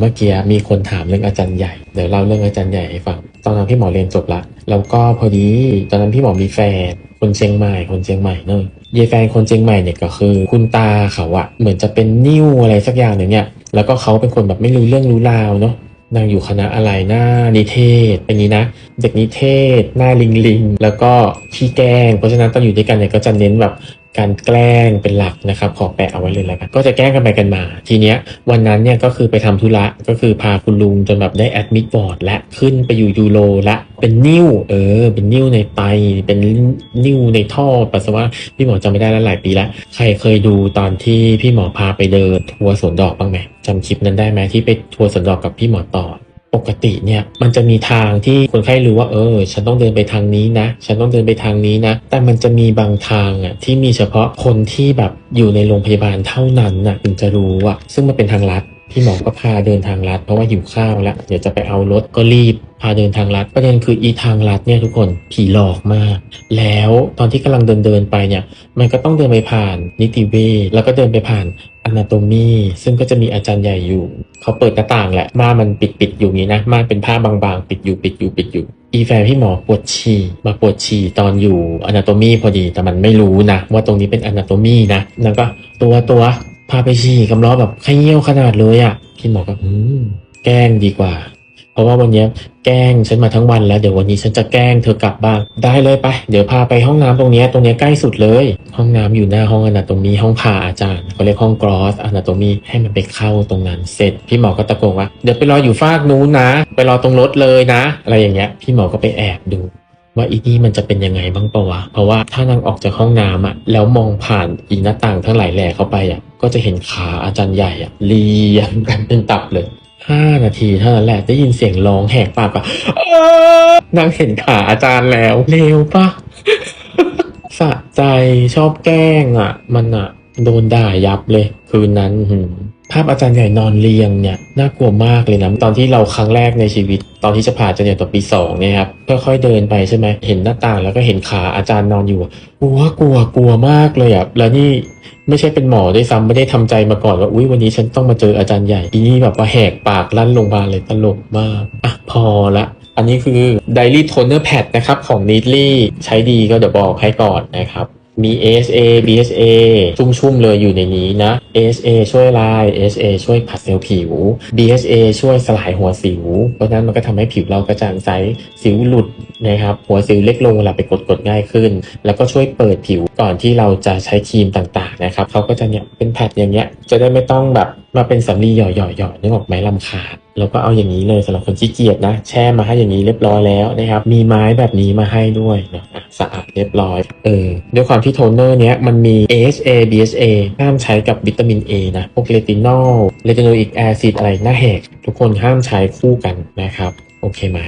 เมื่อกี้มีคนถามเรื่องอาจารย์ใหญ่ เดี๋ยวเล่าเรื่องอาจารย์ใหญ่ให้ฟัง ตอนนั้นพี่หมอเรียนจบละ แล้วก็พอดีตอนนั้นพี่หมอมีแฟนคนเชียงใหม่ คนเชียงใหม่เนอะเยายแฟนคนเชียงใหม่เนี่ยก็คือ คุณตาเขาอะเหมือนจะเป็นนิ้วอะไรสักอย่างหนึ่งเนี่ย แล้วก็เขาเป็นคนแบบไม่รู้เรื่องรู้ราวเนาะนางอยู่คณะอะไรหน้านิเทศเป็นนี้นะเด็กนิเทศ หน้าลิงลิงแล้วก็ขี้แกงเพราะฉะนั้นตอนอยู่ด้วยกันเนี่ยก็จะเน้นแบบ การแกล้งเป็นหลักนะครับ ขอแปะเอาไว้เลยแล้วกันก็จะแกล้งกันไปกันมา ทีเนี้ยวันนั้นเนี่ยก็คือไปทำธุระก็คือพาคุณลุงจนแบบได้แอดมิดวอร์ดและขึ้นไปอยู่ยูโรละเป็นนิ้วเออ เป็นนิ้วในไตเป็นนิ้วในท่อปัสสาวะพี่หมอจำไม่ได้แล้วหลายปีแล้ว ใครเคยดูตอนที่พี่หมอพาไปเดินทัวร์สวนดอกบ้างไหมจำคลิปนั้นได้ไหมที่ไปทัวร์สวนดอกกับพี่หมอต่อ ปกติเนี่ยมันจะมีทางที่คนไข้รู้ว่าเออ ฉันต้องเดินไปทางนี้นะ ฉันต้องเดินไปทางนี้นะ แต่มันจะมีบางทางอะที่มีเฉพาะคนที่แบบอยู่ในโรงพยาบาลเท่านั้นน่ะถึงจะรู้อะซึ่งมันเป็นทางลัดพี่หมอก็พาเดินทางลัดเพราะว่าหิวข้าวแล้วเดี๋ยวจะไปเอารถก็รีบพาเดินทางลัดประเด็นคืออีทางลัดเนี่ยทุกคนผีหลอกมาก แล้วตอนที่กำลังเดินเดินไปเนี่ย มันก็ต้องเดินไปผ่านนิติเวชแล้วก็เดินไปผ่าน นาโตมีซึ่งก็จะมีอาจารย์ใหญ่อยู่ เขาเปิดหน้าต่างแหละม่านมันปิดปิดอยู่งนี้นะม่านเป็นผ้าบางๆ ปิดอยู่ปิดอยู่ปิดอยู่ อีแฟนพี่หมอปวดฉี่มาปวดฉี่ตอนอยู่อนาโตมีพอดีแต่มันไม่รู้นะ ว่าตรงนี้เป็นอนาโตมีนะแล้วก็ตัวตัวพาไปฉี่กำล้อแบบขยี้ยวขนาดเลยอะ่ะพี่หมอก็อืมแกล้งดีกว่า ราะว่าวันนี้แกล้งฉันมาทั้งวันแล้วเดี๋ยววันนี้ฉันจะแกล้งเธอกลับบ้าง ได้เลยไป เดี๋ยวพาไปห้องน้ำตรงนี้ตรงนี้ใกล้สุดเลย ห้องน้ำอยู่หน้าห้องอนาโตมีห้องผ่าอาจารย์เขาเรียกห้องกรอสอนาโตมีให้มันไปเข้าตรงนั้นเสร็จ พี่หมอก็ตะโกนว่าเดี๋ยวไปรออยู่ฟากนู้นนะ ไปรอตรงรถเลยนะ อะไรอย่างเงี้ย พี่หมอก็ไปแอบดูว่าอีนี่มันจะเป็นยังไงบ้างปะวะ เพราะว่าถ้านางออกจากห้องน้ำอะแล้วมองผ่านอีหน้าต่างทั้งหลายแหล่เข้าไปอะก็จะเห็นขาอาจารย์ใหญ่อะเรียงกันเป็นตับเลย ห้านาทีเท่านั้นแหละได้ยินเสียงร้องแหกปากอะอ้านางเห็นขาอาจารย์แล้ว เร็วปะสะใจชอบแกล้งอะมันอะโดนด่ายับเลย คืนนั้นหื ภาพอาจารย์ใหญ่นอนเรียงเนี่ยน่ากลัวมากเลยนะตอนที่เราครั้งแรกในชีวิต ตอนที่จะผ่าอาจารย์ใหญ่ตอนปีสองเนี่ยครับค่อยๆเดินไปใช่ไหมเห็นหน้าต่างแล้วก็เห็นขาอาจารย์นอนอยู่กลัวกลัวกลัวมากเลยอะแล้วนี่ไม่ใช่เป็นหมอด้วยซ้ำไม่ได้ทำใจมาก่อนว่าอุ้ยวันนี้ฉันต้องมาเจออาจารย์ใหญ่ทีนี้แบบว่าแหกปากลั่นโรงพยาบาลเลยตลกมากอะพอละอันนี้คือ Daily Toner Pad นะครับของ Neatly ใช้ดีก็เดี๋ยวบอกให้ก่อนนะครับ มี ASA BSA ชุ่มๆเลยอยู่ในนี้นะ ASA ช่วยลาย ASA ช่วยผัดเซลล์ผิว BSA ช่วยสลายหัวสิว เพราะฉะนั้นมันก็ทำให้ผิวเรากระจ่างใสสิวหลุดนะครับ หัวสิวเล็กลงเวลาไปกดกดง่ายขึ้น แล้วก็ช่วยเปิดผิวก่อนที่เราจะใช้ครีมต่างๆนะครับเขาก็จะเนี่ยเป็นแพดอย่างเงี้ยจะได้ไม่ต้องแบบมาเป็นสำลีหย่อยๆๆนึกออกไหมลำคาญ แล้วก็เอาอย่างนี้เลยสำหรับคนขี้เกียจนะ แช่มาให้อย่างนี้เรียบร้อยแล้วนะครับ มีไม้แบบนี้มาให้ด้วยนะสะอาดเรียบร้อย เออ ด้วยความที่โทนเนอร์เนี้ยมันมี AHA BHA ห้ามใช้กับวิตามิน A นะ พวกเรตินอลเรติโนอิกแอซิดอะไรหน้าแหก ทุกคนห้ามใช้คู่กันนะครับ โอเคไหม